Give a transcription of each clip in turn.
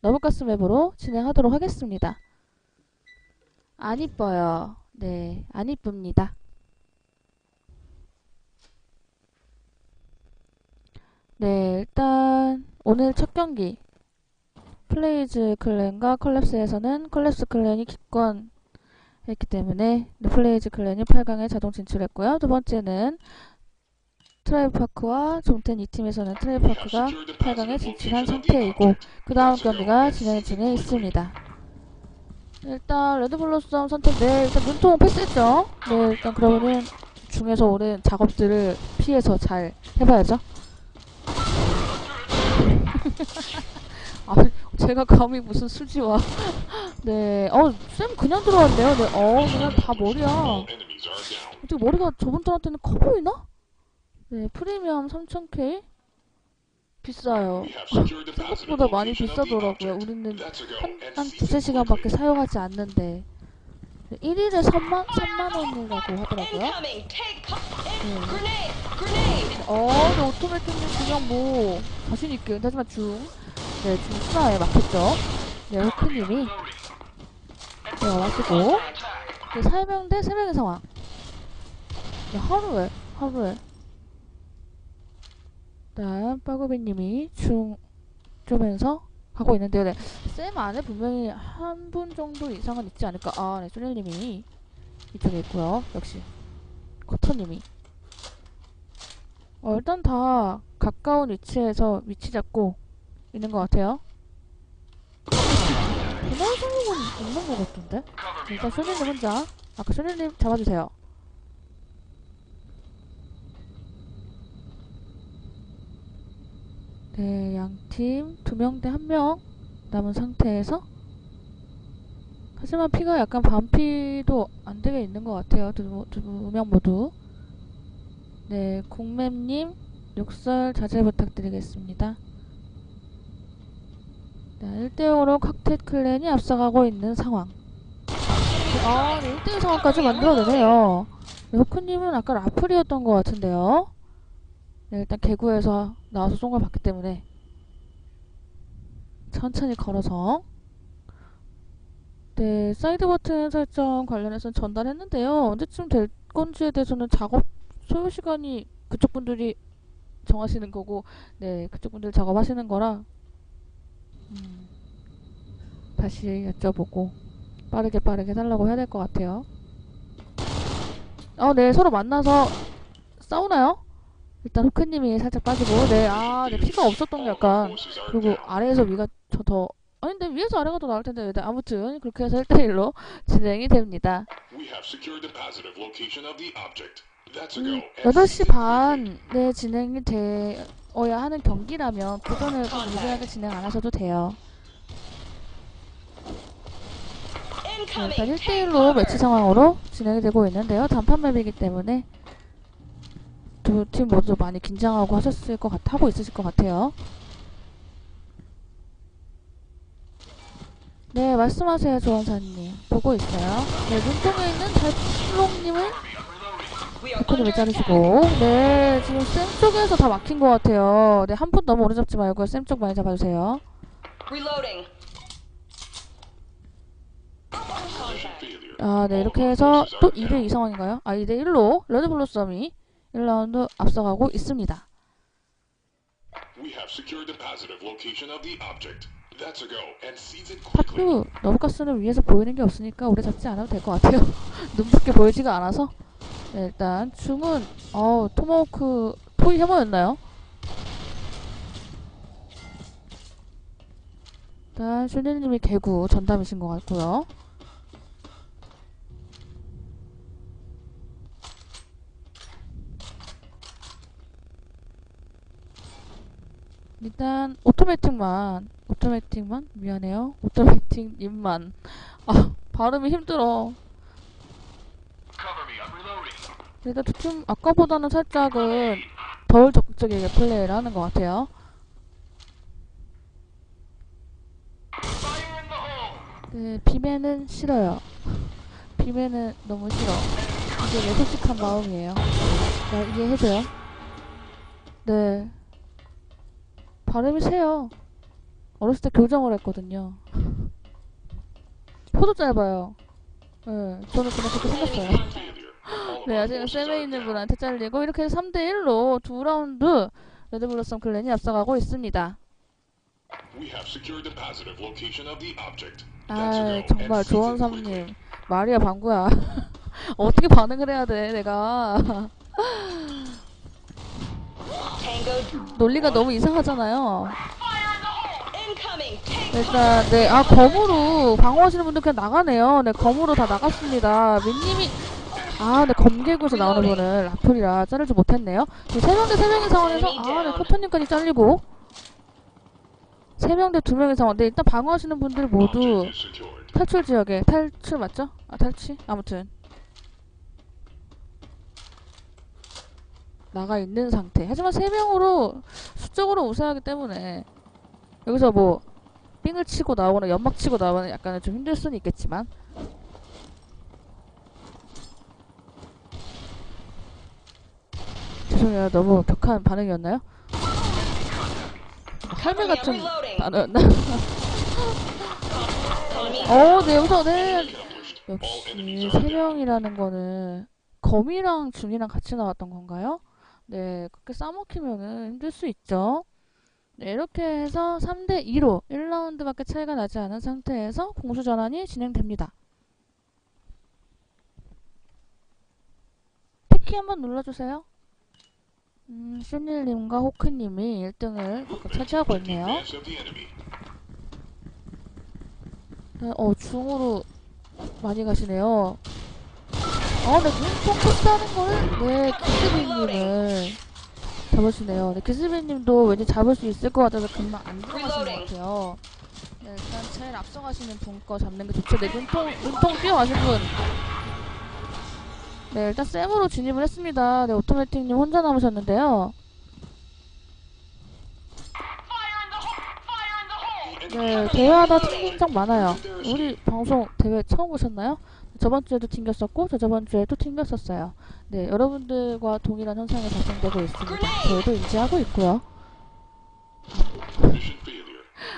너브가스 맵으로 진행하도록 하겠습니다. 안 이뻐요. 네, 안 이쁩니다. 네, 일단 오늘 첫 경기 플레이즈 클랜과 컬랩스에서는 컬랩스 클랜이 기권 했기 때문에 플레이즈 클랜이 8강에 자동 진출했고요. 두 번째는 트라이브 파크와 종텐 이 팀에서는 트라이브 파크가 8강에 진출한 상태이고 그 다음 경기가 진행 중에 있습니다. 일단 레드블러썸 선택 네 일단 눈통 패스했죠. 네 일단 그러면은 중에서 오는 작업들을 피해서 잘 해봐야죠. 아 제가 감히 무슨 수지와 네 어 쌤 그냥 들어왔네요. 네 어 그냥 다 머리야. 어떻게 머리가 저분들한테는 커 보이나? 네 프리미엄 3000K 비싸요. 생각보다 많이 비싸더라고요. 우리는 한, 한 두세 시간밖에 사용하지 않는데 1일에 3만, 3만 원이라고 하더라고요. 네. 어, 근데 오토매틱님 그냥 뭐 자신있게 하지만 중, 네, 중 스나에 막혔죠. 네, 호크님이 네, 와가지고 네, 4명 대 3명의 상황. 네, 하루에, 하루에. 일단 빠구비님이 중 쪼면서 가고 있는데요. 네, 쌤 안에 분명히 한 분 정도 이상은 있지 않을까. 아, 네, 소닐님이 이쪽에 있고요. 역시 커터님이. 어, 일단 다 가까운 위치에서 위치 잡고 있는 것 같아요. 도날 성공은 없는 것 같던데? 일단 소닐님 혼자. 아까 소닐님 잡아주세요. 네, 양팀 두 명 대 한 명 남은 상태에서 하지만 피가 약간 반피도 안 되게 있는 것 같아요. 두 명 모두. 네, 공맵님 욕설 자제 부탁드리겠습니다. 네, 1대0으로 칵텟 클랜이 앞서가고 있는 상황. 아, 네, 1대1 상황까지 만들어내네요. 네, 호크님은 아까 라플이었던 것 같은데요. 네, 일단 개구에서 나와서 쏜걸 봤기 때문에 천천히 걸어서 네, 사이드 버튼 설정 관련해서 전달했는데요. 언제쯤 될 건지에 대해서는 작업 소요 시간이 그쪽 분들이 정하시는 거고, 네, 그쪽 분들 작업하시는 거라, 음, 다시 여쭤보고, 빠르게 빠르게 달라고 해야 될 것 같아요. 어, 네, 서로 만나서 싸우나요? 일단 호크님이 살짝 빠지고, 네, 아, 네, 피가 없었던 게 약간, 그리고 아래에서 위가 저 더, 아니, 근데 위에서 아래가 더 나을 텐데, 네, 아무튼, 그렇게 해서 1대1로 진행이 됩니다. We have secured the positive location of the object. That's a 음, go. 8시 반에 진행이 되어야 하는 경기라면 그 전에 무리하게 진행 안 하셔도 돼요. 네, 일단 Incoming! 1대1로 매치 상황으로 진행이 되고 있는데요. 단판 맵이기 때문에 두 팀 모두 많이 긴장하고 하셨을 것 같, 하고 있으실 것 같아요. 네, 말씀하세요, 조원사님. 보고 있어요. 네, 눈통에 있는 달롱님을 코드를 under 자르시고 네 지금 쌤 쪽에서 다 막힌 것 같아요 네한분 너무 오래 잡지 말고 쌤쪽 많이 잡아주세요. 아 네 이렇게 해서 또 2대2 상황인가요? 아 2대1로 레드블루 썸이 1라운드 앞서가고 있습니다 We have secured the positive location of the object. That's a go. And seize it quickly. 파크 너브가스는 위에서 보이는 게 없으니까 오래 잡지 않아도 될 것 같아요 눈밖에 보이지가 않아서 네, 일단 중은 어 토마호크 토이 해머였나요? 일단 슈네님이 개구 전담이신 것 같고요 일단 오토매틱만 오토매틱만? 미안해요. 오토매틱님만. 아 발음이 힘들어. 일단 두팀 아까보다는 살짝은 덜 적극적이게 플레이를 하는 것 같아요. 네 비매는 싫어요. 비매는 너무 싫어. 이게 내 솔직한 마음이에요. 나 이해해줘요? 네 발음이 세요 어렸을 때 교정을 했거든요. 혀도 짧아요. 네, 저는 그냥 그렇게 생겼어요. 네, 아직 bosses 쌤에 있는. 분한테 잘리고 이렇게 해서 3대1로 두 라운드 레드블러썸 클랜이 앞서가고 있습니다. 아. 정말. 조원삼님. 말이야, 방구야. 어떻게 반응을 해야 돼, 내가. 논리가 너무 이상하잖아요. 일단, 네, 아, 검으로 방어하시는 분들 그냥 나가네요. 네, 검으로 다 나갔습니다. 민님이, 아, 네, 검개구에서 나오는 분을 라플이라 자르지 못했네요. 네, 3명 대 3명의 상황에서, 아, 네, 코터님까지 잘리고. 3명 대 2명의 상황. 네, 일단 방어하시는 분들 모두. 탈출 지역에, 탈출 맞죠? 아, 탈취? 아무튼. 나가 있는 상태. 하지만 3명으로 수적으로 우세하기 때문에 여기서 뭐 삥을 치고 나오거나 연막 치고 나오면 약간은 좀 힘들 수는 있겠지만 죄송해요 너무 격한 반응이었나요? 할매 it. 같은? Enemy. 어, 네 여기서 네 역시 enemies 세 are down. 명이라는 거는 검이랑 중이랑 같이 나왔던 건가요? 네, 그렇게 싸먹히면은 힘들 수 있죠. 네, 이렇게 해서 3대 2로 1라운드밖에 차이가 나지 않은 상태에서 공수 전환이 진행됩니다. 패키 한번 눌러주세요. 음, 쇼닐님과 호크님이 1등을 각각 차지하고 있네요. 네, 어, 중으로 많이 가시네요. 어, 네, 눈통 패스하는 거를, 네, 기스비님을 잡으시네요. 네, 기스비님도 왠지 잡을 수 있을 것 같아서 금방 안 들어가시는 것 같아요. 네, 일단 제일 앞서가시는 분 거 잡는 게 좋죠. 네, 눈통, 눈통 뛰어가신 분. 네, 일단 쌤으로 진입을 했습니다. 네, 오토매틱님 혼자 남으셨는데요. 네, 대회하다 튕긴 적 많아요. 우리 방송 대회 처음 보셨나요? 저번 주에도 튕겼었고, 저 저번 주에도 튕겼었어요. 네, 여러분들과 동일한 현상이 발생되고 있습니다. 저희도 인지하고 있고요.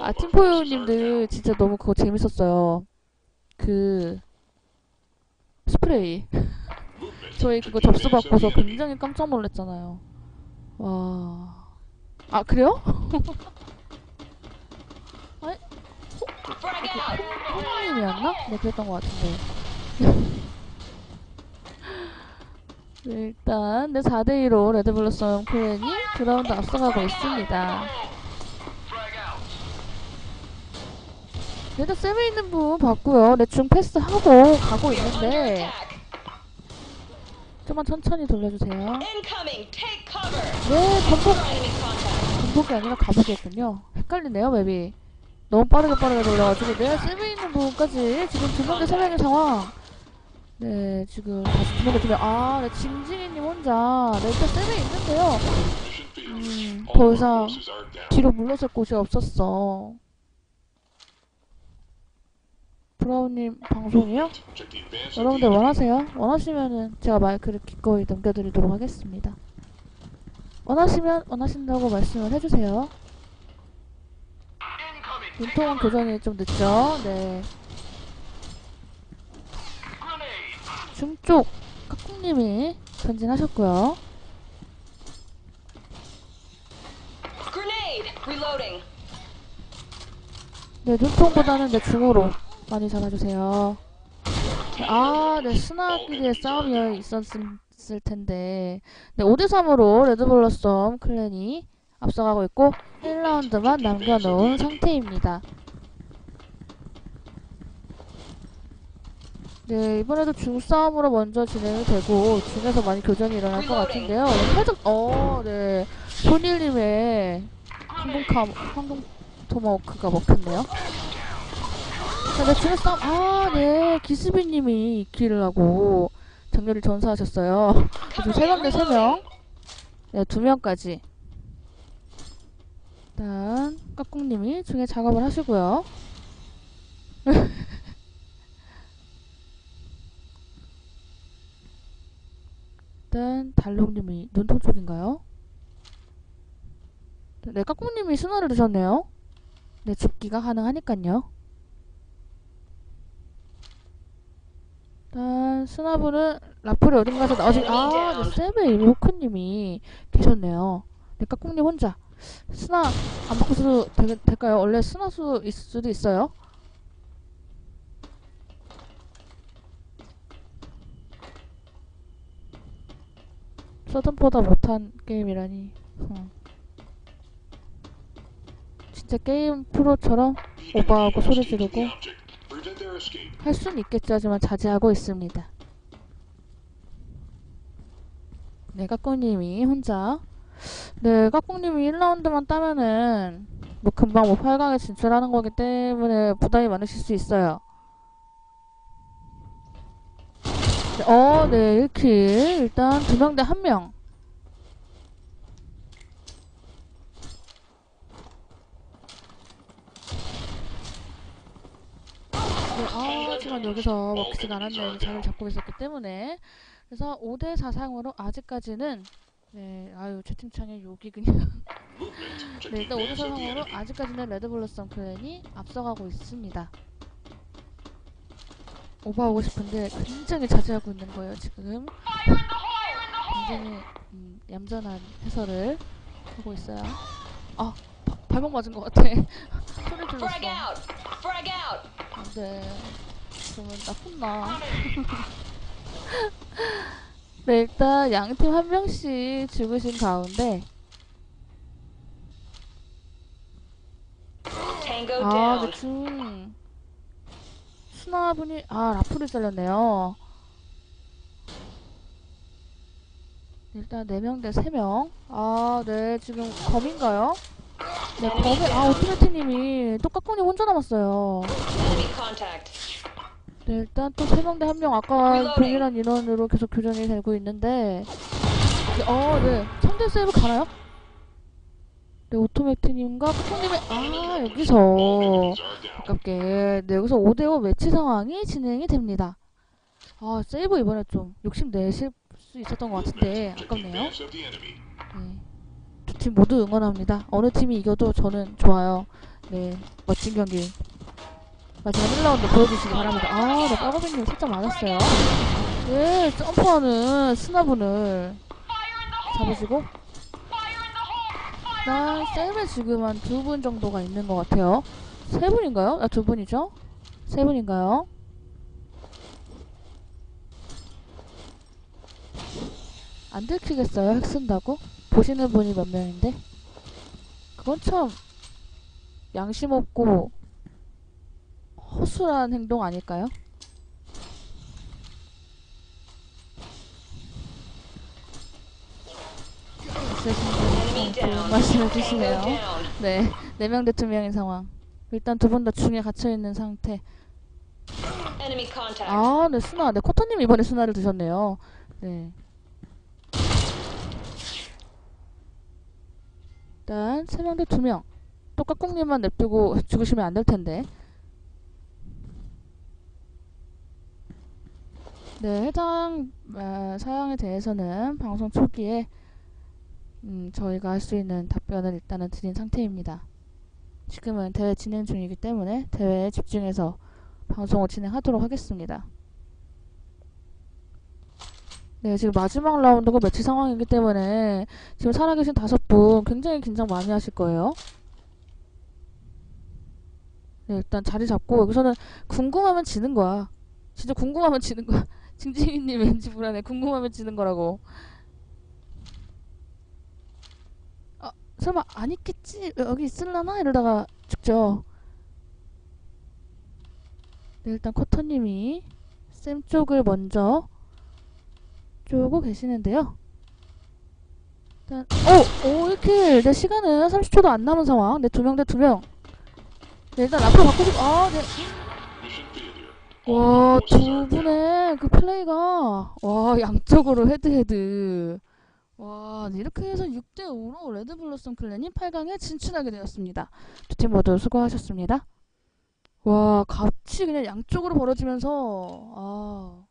아, 팀포유님들. 진짜 너무 그거 재밌었어요. 그, 스프레이. 저희 그거 the 접수 advance of 받고서 the enemy. 굉장히 깜짝 놀랐잖아요. 와. 아, 그래요? Frag out. 호랑님이었나? 네, 그랬던 것 같은데. 네, 일단, 네, 4대2로 레드블러썸 클랜이 그라운드 앞서가고 있습니다. 네, 일단 쌤에 있는 분 봤고요. 네, 중 패스하고 가고 있는데. 좀만 천천히 돌려주세요. 네, contact. 건복이 아니라 가복이었군요. 헷갈리네요, 맵이. 너무 빠르게 빠르게 돌려가지고, 네, 쌤에 있는 분까지 지금 두 명대 세 명의 상황. 네, 지금 다시 두명대두 명. 아, 네, 징징이님 혼자. 네, 일단 쌤에 있는데요. 음, 더 이상. 뒤로 물러설 곳이 없었어. 브라운님 방송이요? 여러분들. 원하세요? 원하시면은 제가 마이크를 기꺼이 넘겨드리도록 하겠습니다. 원하시면 원하신다고 말씀을 해주세요. 눈통은 교전이 좀 늦죠? 네. 중쪽 깍꿍님이 전진하셨고요. 네, 눈통보다는 네, 중으로 많이 잡아주세요. 아, 네, 스나끼리의 싸움이 있었을 텐데. 네, 5대3으로 레드블러썸 클랜이 앞서가고 있고, 1라운드만 남겨놓은 상태입니다. 네, 이번에도 중싸움으로 먼저 진행이 되고, 중에서 많이 교전이 일어날 것 같은데요. 네, 살짝, 어, 네, 손일님의 황금카, 황금 토마호크가 먹혔네요. 자, 네, 중에 싸움, 아, 네, 기스비님이 이킬을 하고, 장렬히 전사하셨어요. 지금 세명대 세 명. 네, 두 명까지. 일단, 까꿍님이 중에 작업을 하시고요. 일단, 달롱님이 눈통 쪽인가요? 네, 까꿍님이 순화를 드셨네요. 네, 죽기가 가능하니까요. 일단 스나브는 라플이 어딘가서 나오지 아, 네, 세베 이로크님이 계셨네요. 네, 까꿍님 혼자 스나 안 바꿔도 되, 될까요? 원래 스나 수 있을 수도 있어요. 서든보다 못한 게임이라니. 흠. 진짜 게임 프로처럼 오버하고 소리 지르고. 할 수는 있겠죠 하지만 자제하고 있습니다. 네, 까꿍님이 혼자 네, 까꿍님이 1라운드만 따면은 뭐 금방 뭐 8강에 진출하는 거기 때문에 부담이 많으실 수 있어요. 네, 어, 네, 1킬. 일단 두 명 대 한 명. 네, 아, 하지만 여기서 먹히지가 않았네요. 자리를 잡고 있었기 때문에. 그래서 5대 4상으로 아직까지는 네, 아유, 채팅창에 욕이 그냥. 네, 일단 5대 advance of the 4상으로 enemy. 아직까지는 레드블러썸 클랜이 앞서가고 있습니다. 오버하고 싶은데 굉장히 자제하고 있는 거예요, 지금. 굉장히 음, 얌전한 해설을 하고 있어요. 아, 바, 발목 맞은 것 같아. 소리 질렀어. Frag out! Frag out! 안 돼. 그러면 나 혼나. 네, 일단 양팀 한 명씩 죽으신 가운데 아. 대충 수나분이 아 라프를 잘렸네요. 일단 4명 대 3명. 아, 네, 지금 검인가요? 네, 검에, 아, 오토매트님이 똑같군이 혼자 남았어요. 네, 일단 또 3명 대 1명. 아까. 동일한 인원으로 계속 교전이 되고 있는데. 네, 어, 네. 상대 세이브 가나요? 네, 오토매트님과 쿠쿠님의, 아, 여기서. 아깝게. 네, 여기서 5대5 매치 상황이 진행이 됩니다. 아, 세이브 이번에 좀 욕심 내실 수 있었던 것 같은데, 아깝네요. 네. 두 팀 모두 응원합니다. 어느 팀이 이겨도 저는 좋아요. 네, 멋진 경기. 마지막 1라운드 보여주시기 바랍니다. 아, 네, 까바비님 살짝 맞았어요. 네, 점프하는 스나분을 잡으시고. 나 셀에 지금 한 두 분 정도가 있는 것 같아요. 세 분인가요? 아, 두 분이죠? 세 분인가요? 안 들키겠어요? 핵 쓴다고? 보시는 분이 몇 명인데? 그건 참 양심 없고 허술한 행동 아닐까요? Enemy 말씀해 Tango 주시네요. 네, 네 명대두 명인 상황. 일단 두 분 다 중에 갇혀 있는 상태. 아, 네, 스나. 네, 코터님 이번에 스나를 드셨네요. 네. 일단 세 명 대 두 명. 또 까꿍님만 냅두고 죽으시면 안 될 텐데. 네, 해당 어, 사양에 대해서는 방송 초기에 음, 저희가 할 수 있는 답변을 일단은 드린 상태입니다. 지금은 대회 진행 중이기 때문에 대회에 집중해서 방송을 진행하도록 하겠습니다. 네, 지금 마지막 라운드고 매치 상황이기 때문에 지금 살아계신 다섯 분 굉장히 긴장 많이 하실 거예요. 네, 일단 자리 잡고 여기서는 궁금하면 지는 거야. 진짜 궁금하면 지는 거야. 징징이님 왠지 불안해. 궁금하면 지는 거라고. 아, 설마 안 있겠지? 여기 있을라나? 이러다가 죽죠. 네, 일단 커터님이 쌤 쪽을 먼저 쪼고 계시는데요. 일단, 오! 오, 1킬! 네, 시간은 30초도 안 남은 상황. 네, 두명 대 두 명. 네, 일단 앞으로 바꾸고, 아, 네. 와, 두. 분의 그 플레이가, 와, 양쪽으로 헤드헤드. 와, 네, 이렇게 해서 6대5로 레드블러썸 클랜이 8강에 진출하게 되었습니다. 두 팀 모두 수고하셨습니다. 와, 같이 그냥 양쪽으로 벌어지면서, 아,